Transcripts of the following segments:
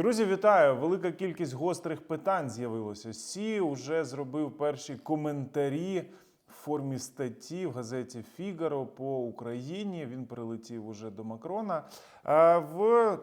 Друзі, вітаю! Велика кількість гострих питань з'явилося. Сі вже зробив перші коментарі в формі статті в газеті Фігаро по Україні. Він прилетів уже до Макрона. В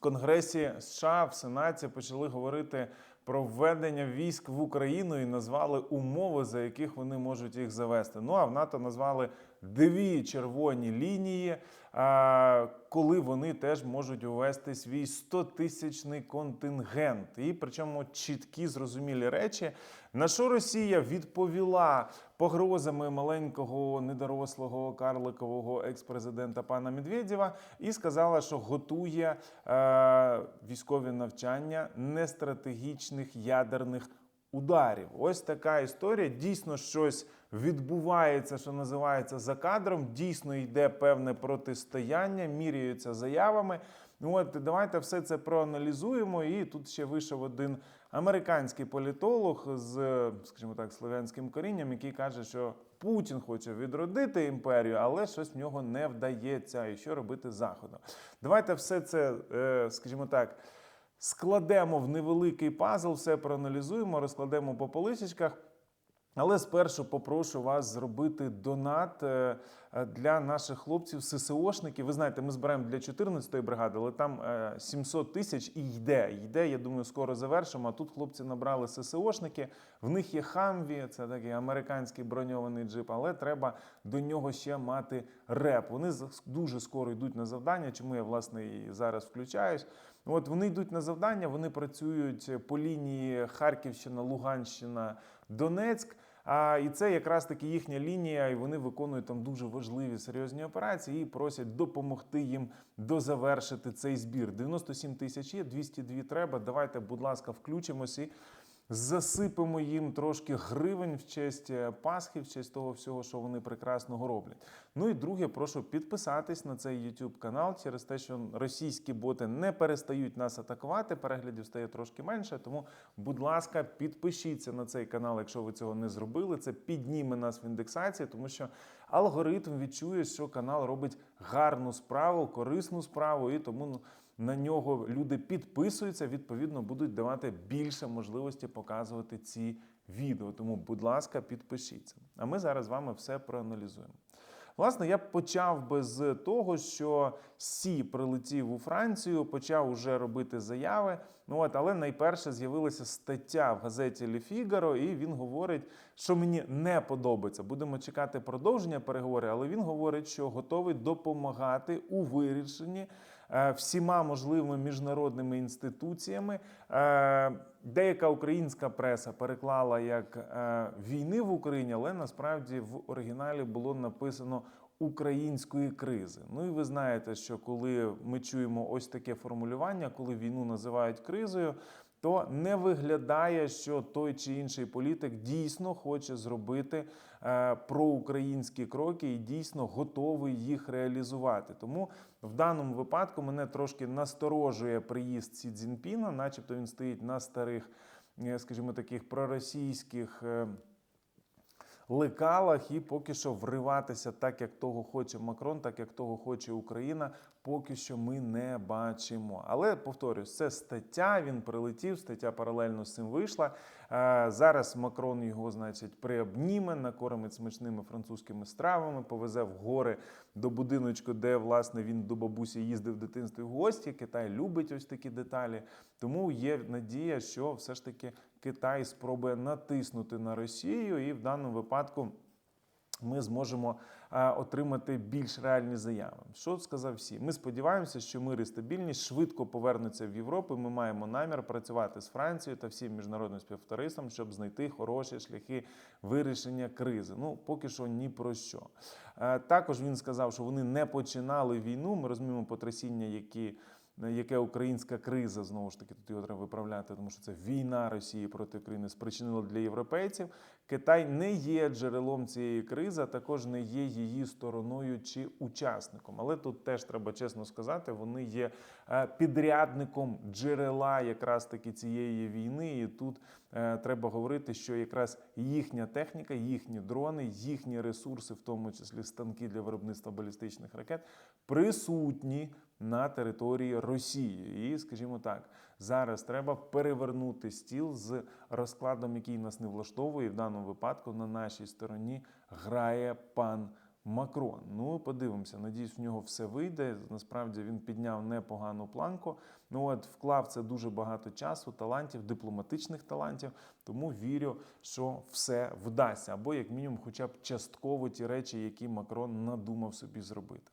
Конгресі США в Сенаті почали говорити про введення військ в Україну і назвали умови, за яких вони можуть їх завести. Ну а в НАТО назвали дві червоні лінії, а, коли вони теж можуть увести свій 100-тисячний контингент. І причому чіткі зрозумілі речі. На що Росія відповіла погрозами маленького недорослого карликового екс-президента пана Медведєва і сказала, що готує е, військові навчання нестратегічних ядерних ударів. Ось така історія. Дійсно, щось відбувається, що називається за кадром. Дійсно йде певне протистояння, міряються заявами. От давайте все це проаналізуємо. І тут ще вийшов один американський політолог з, скажімо так, слов'янським корінням, який каже, що Путін хоче відродити імперію, але щось в нього не вдається. І що робити заходом? Давайте все це, е, скажімо так. Складемо в невеликий пазл, все проаналізуємо, розкладемо по поличечках. Але спершу попрошу вас зробити донат е, е, для наших хлопців, ССОшників. Ви знаєте, ми збираємо для 14-ї бригади, але там е, 700 тисяч і йде. Йде, я думаю, скоро завершимо. А тут хлопці набрали ССОшники. В них є Хамві, це такий американський броньований джип, але треба до нього ще мати реп. Вони дуже скоро йдуть на завдання. Чому я власне і зараз включаюсь? От вони йдуть на завдання, вони працюють по лінії Харківщина, Луганщина, Донецьк. А і це якраз таки їхня лінія, і вони виконують там дуже важливі серйозні операції і просять допомогти їм дозавершити цей збір. 97 тисяч є, 202 треба. Давайте, будь ласка, включимось і засипемо їм трошки гривень в честь е, Пасхи, в честь того всього, що вони прекрасного роблять. Ну і друге, прошу підписатись на цей YouTube канал через те, що російські боти не перестають нас атакувати. Переглядів стає трошки менше. Тому, будь ласка, підпишіться на цей канал, якщо ви цього не зробили. Це підніме нас в індексації, тому що алгоритм відчує, що канал робить гарну справу, корисну справу, і тому ну, на нього люди підписуються, відповідно, будуть давати більше можливості показувати ці відео. Тому, будь ласка, підпишіться. А ми зараз з вами все проаналізуємо. Власне, я почав би з того, що Сі прилетів у Францію, почав уже робити заяви. Ну от, але найперше з'явилася стаття в газеті Le Figaro, і він говорить, що мені не подобається. Будемо чекати продовження переговорів, але він говорить, що готовий допомагати у вирішенні всіма можливими міжнародними інституціями. Е, Деяка українська преса переклала як е, війни в Україні, але насправді в оригіналі було написано української кризи. Ну і ви знаєте, що коли ми чуємо ось таке формулювання, коли війну називають кризою. То не виглядає, що той чи інший політик дійсно хоче зробити е, проукраїнські кроки і дійсно готовий їх реалізувати. Тому в даному випадку мене трошки насторожує приїзд Сі Цзіньпіна, начебто він стоїть на старих, е, скажімо, таких проросійських. Лекалах і поки що вриватися так, як того хоче Макрон, так як того хоче Україна, поки що ми не бачимо. Але повторюсь, це стаття. Він прилетів, стаття паралельно з цим вийшла. Е, Зараз Макрон його, значить, приобніме, накормить смачними французькими стравами, повезе в гори до будиночку, де власне він до бабусі їздив в дитинстві в гості. Китай любить ось такі деталі. Тому є надія, що все ж таки Китай спробує натиснути на Росію, і в даному випадку ми зможемо е, отримати більш реальні заяви. Що сказав всі? Ми сподіваємося, що мир і стабільність швидко повернуться в Європу. Ми маємо намір працювати з Францією та всім міжнародним співтовариством, щоб знайти хороші шляхи вирішення кризи. Ну поки що ні про що. Е, Також він сказав, що вони не починали війну. Ми розуміємо потрясіння, які яке українська криза знову ж таки тут його треба виправляти, тому що це війна Росії проти України спричинила для європейців. Китай не є джерелом цієї кризи, а також не є її стороною чи учасником. Але тут теж треба чесно сказати, вони є е, підрядником джерела якраз таки цієї війни. І тут е, треба говорити, що якраз їхня техніка, їхні дрони, їхні ресурси, в тому числі станки для виробництва балістичних ракет, присутні на території Росії. І, скажімо так, зараз треба перевернути стіл з розкладом, який нас не влаштовує. В даному випадку на нашій стороні грає пан. Макрон. Ну, подивимося. Надіюсь, в нього все вийде. Насправді він підняв непогану планку. Ну от вклав це дуже багато часу, талантів, дипломатичних талантів. Тому вірю, що все вдасться, або як мінімум, хоча б частково ті речі, які Макрон надумав собі зробити.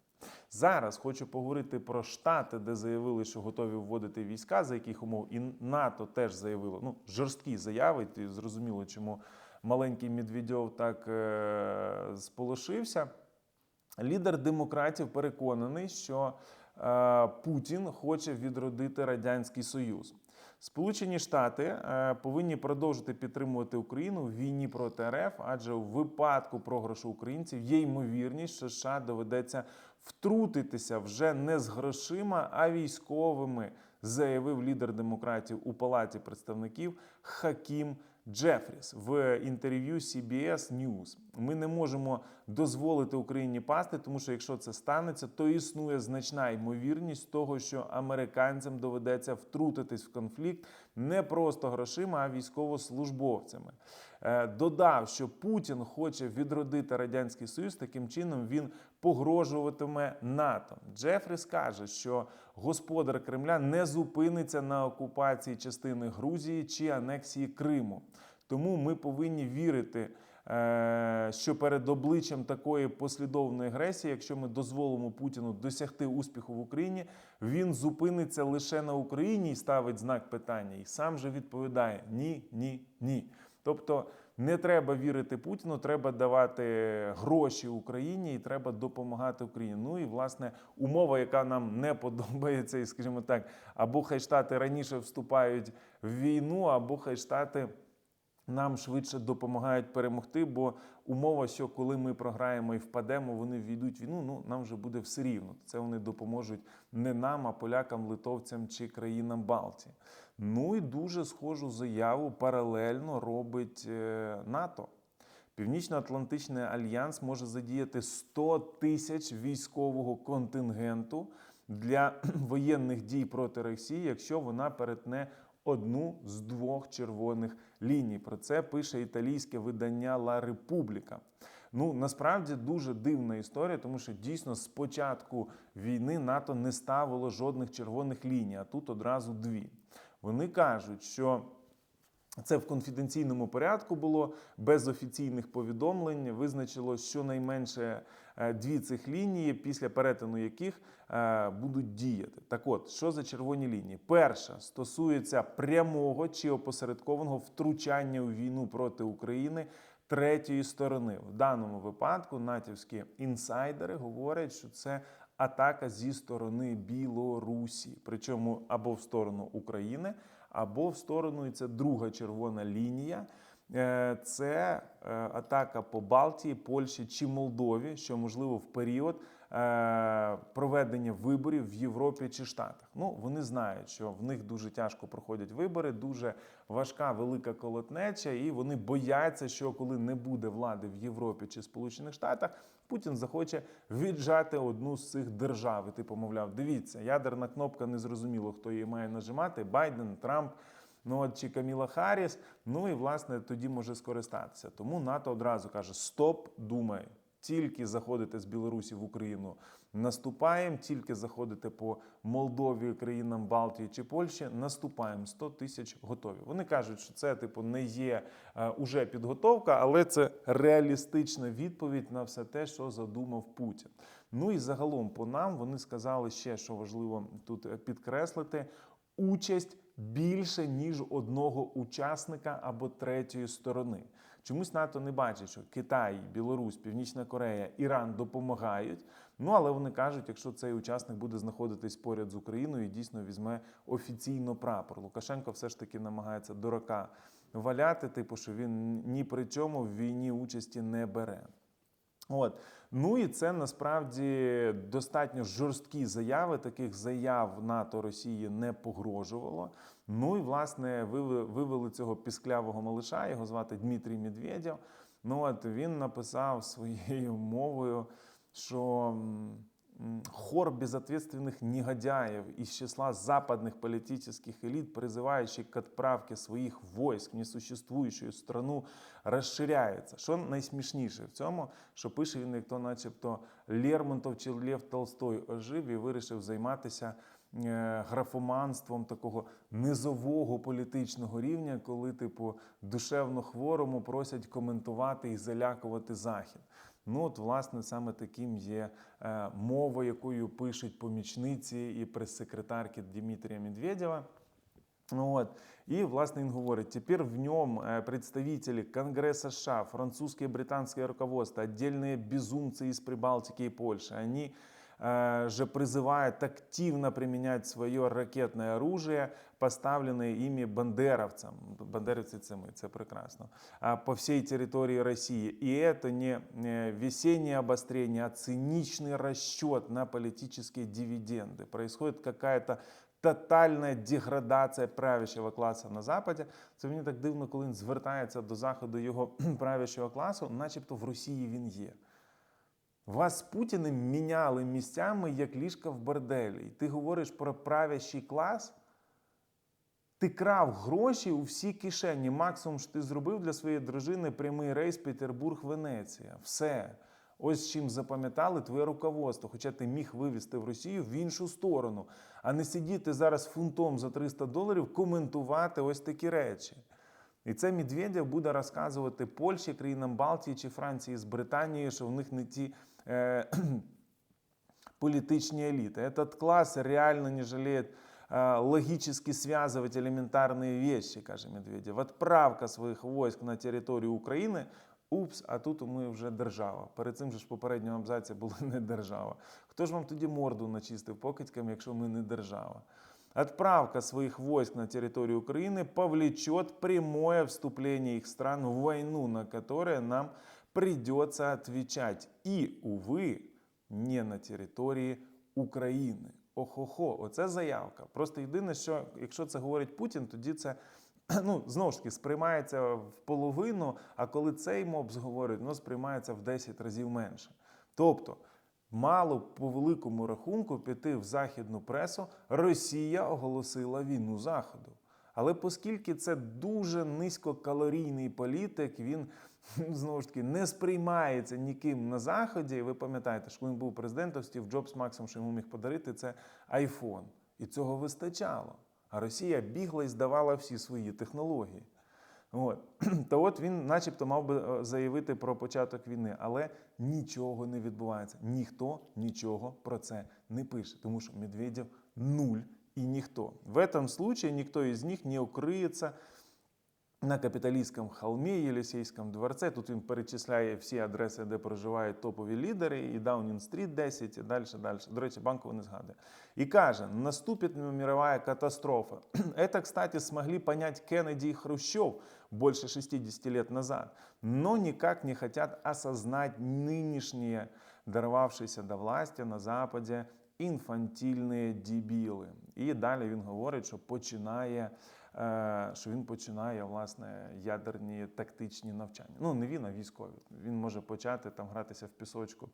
Зараз хочу поговорити про штати, де заявили, що готові вводити війська, за яких умов, і НАТО теж заявило. Ну, жорсткі заяви. І зрозуміло, чому маленький Медведєв так е- сполошився. Лідер демократів переконаний, що е, Путін хоче відродити Радянський Союз. Сполучені Штати е, повинні продовжити підтримувати Україну в війні проти РФ, адже у випадку програшу українців є ймовірність, що США доведеться втрутитися вже не з грошима, а військовими, заявив лідер демократів у палаті представників Хакім Джефріс в інтерв'ю CBS News. Ми не можемо дозволити Україні пасти, тому що якщо це станеться, то існує значна ймовірність того, що американцям доведеться втрутитись в конфлікт не просто грошима, а військовослужбовцями. Е, Додав, що Путін хоче відродити радянський союз. Таким чином він погрожуватиме НАТО. Джефріс каже, що господар Кремля не зупиниться на окупації частини Грузії чи анексії Криму. Тому ми повинні вірити, е, що перед обличчям такої послідовної агресії, якщо ми дозволимо Путіну досягти успіху в Україні, він зупиниться лише на Україні і ставить знак питання, і сам же відповідає ні, ні, ні. Тобто не треба вірити Путіну, треба давати гроші Україні і треба допомагати Україні. Ну і власне умова, яка нам не подобається, і скажімо так, або хай штати раніше вступають в війну, або хай штати. Нам швидше допомагають перемогти, бо умова, що коли ми програємо і впадемо, вони війдуть війну. Ну нам вже буде все рівно. Це вони допоможуть не нам, а полякам, литовцям чи країнам Балтії. Ну і дуже схожу заяву паралельно робить е, НАТО. Північно-Атлантичний альянс може задіяти 100 тисяч військового контингенту для воєнних дій проти Росії, якщо вона перетне одну з двох червоних ліній. Про це пише італійське видання Ла Републіка. Ну насправді дуже дивна історія, тому що дійсно з початку війни НАТО не ставило жодних червоних ліній, а тут одразу дві. Вони кажуть, що це в конфіденційному порядку було без офіційних повідомлень. Визначило щонайменше дві цих лінії, після перетину яких е, будуть діяти. Так, от що за червоні лінії? Перша стосується прямого чи опосередкованого втручання у війну проти України. Третьої сторони в даному випадку натівські інсайдери говорять, що це атака зі сторони Білорусі, причому або в сторону України, або в сторону і це друга червона лінія. Е, Це е, атака по Балтії, Польщі чи Молдові, що можливо в період е, проведення виборів в Європі чи Штатах. Ну вони знають, що в них дуже тяжко проходять вибори, дуже важка велика колотнеча, і вони бояться, що коли не буде влади в Європі чи Сполучених Штатах, Путін захоче віджати одну з цих держав. І типу, мовляв, дивіться, ядерна кнопка не зрозуміло, хто її має нажимати: Байден, Трамп. Ну от чи Каміла Харріс, ну і власне тоді може скористатися. Тому НАТО одразу каже: Стоп, думай, тільки заходите з Білорусі в Україну, наступаємо, тільки заходите по Молдові, країнам Балтії чи Польщі, наступаємо 100 тисяч готові. Вони кажуть, що це типу не є е, уже підготовка, але це реалістична відповідь на все те, що задумав Путін. Ну і загалом по нам вони сказали ще, що важливо тут е, підкреслити участь більше ніж одного учасника або третьої сторони. Чомусь НАТО не бачить, що Китай, Білорусь, Північна Корея, Іран допомагають. Ну але вони кажуть, якщо цей учасник буде знаходитись поряд з Україною і дійсно візьме офіційно прапор. Лукашенко все ж таки намагається дурака валяти, типу, що він ні при чому в війні участі не бере. От ну і це насправді достатньо жорсткі заяви. Таких заяв НАТО Росії не погрожувало. Ну і власне вивели, цього пісклявого малиша. Його звати Дмитрій Медведєв. Ну от він написав своєю мовою, що хор безответственных негодяев из числа западных политических элит, призывающих к отправке своїх войск в несуществуючу страну, розширяється. Що найсмішніше в цьому, що пише він, як то, начебто, Лермонтов чи Лев Толстой ожив і вирішив займатися е, графоманством такого низового політичного рівня, коли, типу, душевно хворому просять коментувати і залякувати захід. Ну, от, власне, саме таким є е, мова, якою пишуть помічниці і прес-секретарки Дмитрія Медведєва. Ну Вот. И, власне, він говорить, теперь в нем э, представители Конгресса США, французское и британское руководство, отдельные безумцы из Прибалтики и Польши, они э, же призывают активно применять свое ракетное оружие, поставленное ими бандеровцам. Бандеровцы це ми, це прекрасно. а, По всей территории России. И это не э, весеннее обострение, а циничный расчет на политические дивиденды. Происходит какая-то тотальна деградація правящого класу на Западі. Це мені так дивно, коли він звертається до заходу його правящого класу, начебто в Росії він є. Вас з Путіним міняли місцями як ліжка в борделі. І ти говориш про правящий клас. Ти крав гроші у всі кишені. Максимум, що ти зробив для своєї дружини прямий рейс Петербург-Венеція. Все. Ось чим запам'ятали твоє руководство. Хоча ти міг вивезти в Росію в іншу сторону, а не сидіти зараз фунтом за 300 доларів, коментувати ось такі речі. І це Медведєв буде розказувати Польщі, країнам Балтії чи Франції з Британією, що в них не ті политичные элиты. Этот класс реально не жалеет э, логически связывать элементарные вещи, каже Медведєв. Отправка своїх войск на територію України. Упс, а тут ми вже держава. Перед цим же ж в попередньому абзаці була не держава. Хто ж вам тоді морду начистив покидьками, якщо ми не держава? Отправка своих войск на территорию Украины повлечет прямое вступление их стран в войну, на которое нам придется отвечать. И, увы, не на території України. Охо-хо, оце заявка. Просто єдине, що якщо це говорить Путін, тоді це ну, знову ж таки сприймається в половину, а коли цей моб говорить, воно сприймається в 10 разів менше. Тобто, мало по великому рахунку піти в західну пресу, Росія оголосила війну Заходу. Але оскільки це дуже низькокалорійний політик, він знову ж таки не сприймається ніким на заході. Ви пам'ятаєте, що він був президентом, Стів Джобс максимум, що йому міг подарити, це айфон. І цього вистачало. А Росія бігла і здавала всі свої технології. От. То от він, начебто, мав би е, заявити про початок війни, але нічого не відбувається. Ніхто нічого про це не пише, тому що Медведєв нуль і ніхто. В этом случае никто из них не укриється на капіталістському холмі, Єлісейському дворце. Тут він перечисляє всі адреси, де проживають топові лідери, і Даунінг-стріт 10, і далі, далі. До речі, банково не згадує. І каже, наступить мировая катастрофа. Это, кстати, смогли понять Кеннеди и Хрущев больше 60 лет назад, но никак не хотят осознать нынешние, дорвавшиеся до власти на Западі, інфантільні дебіли. І далі він говорить, що починає е, що він починає власне ядерні тактичні навчання. Ну не він, а військові. Він може почати там гратися в пісочку,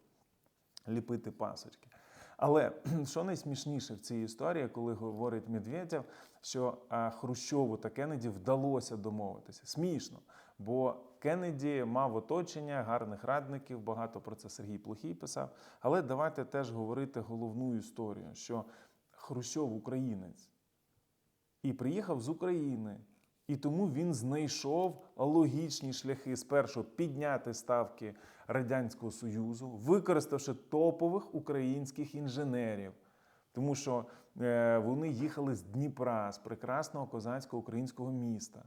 ліпити пасочки. Але що найсмішніше в цій історії, коли говорить Медведєв, що Хрущову та Кеннеді вдалося домовитися. Смішно, бо Кеннеді мав оточення гарних радників, багато про це Сергій Плохій писав. Але давайте теж говорити головну історію, що Хрущов українець і приїхав з України. І тому він знайшов логічні шляхи спершу підняти ставки Радянського Союзу, використавши топових українських інженерів. Тому що е, вони їхали з Дніпра, з прекрасного козацького українського міста.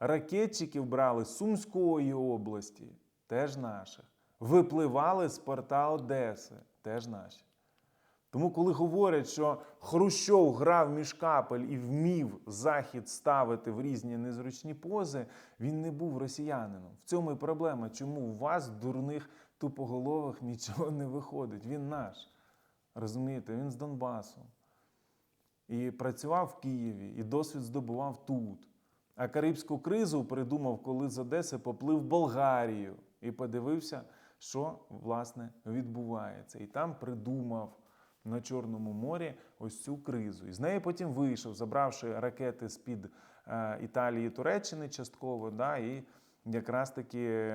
Ракетчиків брали з Сумської області, теж наших. Випливали з порта Одеси, теж наші. Тому, коли говорять, що Хрущов грав між капель і вмів захід ставити в різні незручні пози, він не був росіянином. В цьому і проблема, чому у вас, дурних тупоголових, нічого не виходить. Він наш. Розумієте, він з Донбасу. І працював в Києві, і досвід здобував тут. А Карибську кризу придумав, коли з Одеси поплив Болгарію і подивився, що власне відбувається. І там придумав на Чорному морі ось цю кризу. І з неї потім вийшов, забравши ракети з-під е, Італії Туреччини частково, да, і якраз таки е,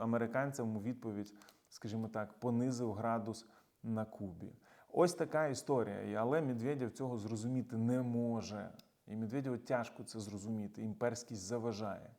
американцям у відповідь, скажімо так, понизив градус на Кубі. Ось така історія. Але Медведєв цього зрозуміти не може. І Медведєву тяжко це зрозуміти. Імперськість заважає.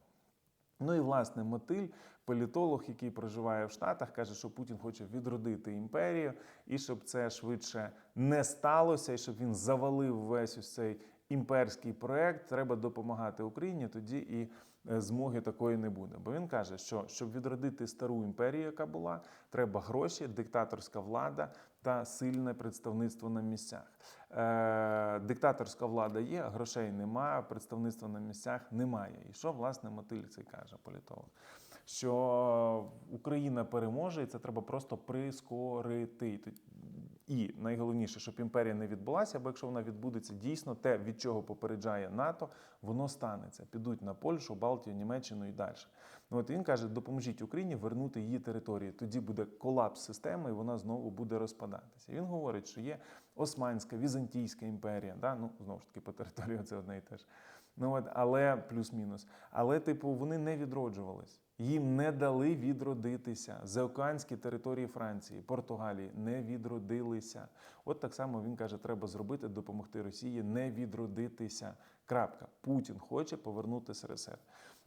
Ну і власне Мотиль, політолог, який проживає в Штатах, каже, що Путін хоче відродити імперію, і щоб це швидше не сталося, і щоб він завалив весь ось цей імперський проект, треба допомагати Україні. Тоді і е, змоги такої не буде. Бо він каже, що щоб відродити стару імперію, яка була, треба гроші, диктаторська влада та сильне представництво на місцях. Е, диктаторська влада є, грошей немає, представництва на місцях немає. І що власне Мотиль цей каже, політолог? Що Україна переможе, і це треба просто прискорити. І найголовніше, щоб імперія не відбулася, бо якщо вона відбудеться дійсно, те, від чого попереджає НАТО, воно станеться. Підуть на Польщу, Балтію, Німеччину і далі. Ну от він каже: допоможіть Україні вернути її території. Тоді буде колапс системи, і вона знову буде розпадатися. Він говорить, що є Османська, Візантійська імперія. Да? Ну знову ж таки, по території це одне і те ж. Ну от, але плюс-мінус. Але, типу, вони не відроджувались. Їм не дали відродитися. Заокеанські території Франції, Португалії не відродилися. От так само він каже, треба зробити, допомогти Росії не відродитися. Крапка. Путін хоче повернути СРСР.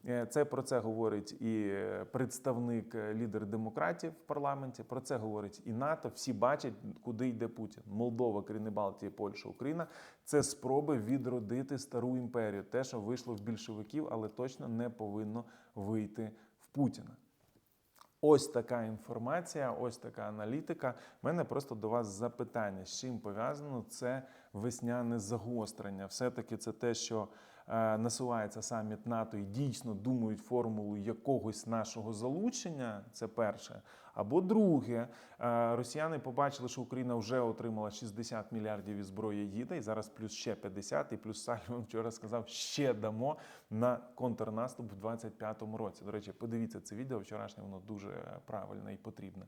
Е, Це про це говорить і е, представник е, лідер демократів в парламенті. Про це говорить і НАТО. Всі бачать, куди йде Путін. Молдова, країни Балтії, Польща, Україна це спроби відродити стару імперію. Те, що вийшло в більшовиків, але точно не повинно вийти Путіна. Ось така інформація, ось така аналітика. У мене просто до вас запитання, з чим пов'язано це весняне загострення. Все-таки це те, що е, насувається саміт НАТО і дійсно думають формулу якогось нашого залучення. Це перше. Або друге, е, росіяни побачили, що Україна вже отримала 60 мільярдів від зброї їде, і зараз плюс ще 50, і плюс Сальван вчора сказав, ще дамо на контрнаступ в 25-му році. До речі, подивіться це відео вчорашнє, воно дуже правильне і потрібне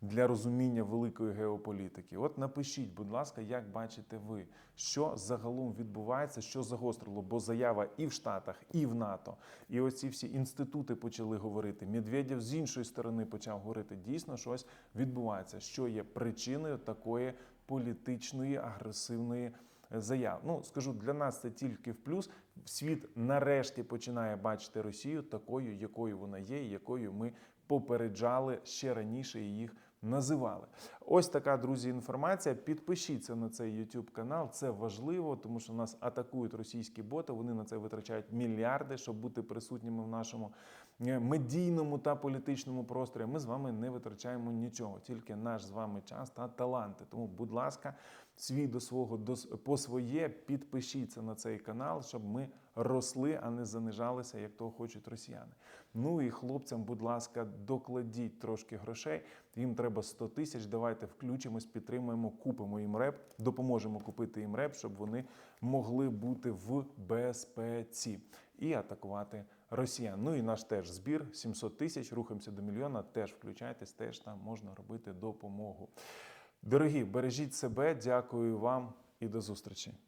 для розуміння великої геополітики. От напишіть, будь ласка, як бачите ви, що загалом відбувається, що загострило, бо заява і в Штатах, і в НАТО, і оці всі інститути почали говорити. Медведєв з іншої сторони почав говорити. Дійсно, щось відбувається, що є причиною такої політичної агресивної заяв. Ну скажу для нас це тільки в плюс. Світ нарешті починає бачити Росію такою, якою вона є, і якою ми попереджали ще раніше їх називали. Ось така, друзі, інформація. Підпишіться на цей YouTube канал. Це важливо, тому що нас атакують російські боти. Вони на це витрачають мільярди, щоб бути присутніми в нашому медійному та політичному просторі. Ми з вами не витрачаємо нічого, тільки наш з вами час та таланти. Тому, будь ласка, свій до свого до по своє підпишіться на цей канал, щоб ми росли, а не занижалися, як того хочуть росіяни. Ну і хлопцям, будь ласка, докладіть трошки грошей. Їм треба 100 тисяч. Давайте включимось, підтримуємо, купимо їм реп, допоможемо купити їм реп, щоб вони могли бути в безпеці і атакувати росіян. Ну і наш теж збір 700 тисяч. Рухаємося до мільйона. Теж включайтесь, теж там можна робити допомогу. Дорогі, бережіть себе, дякую вам і до зустрічі.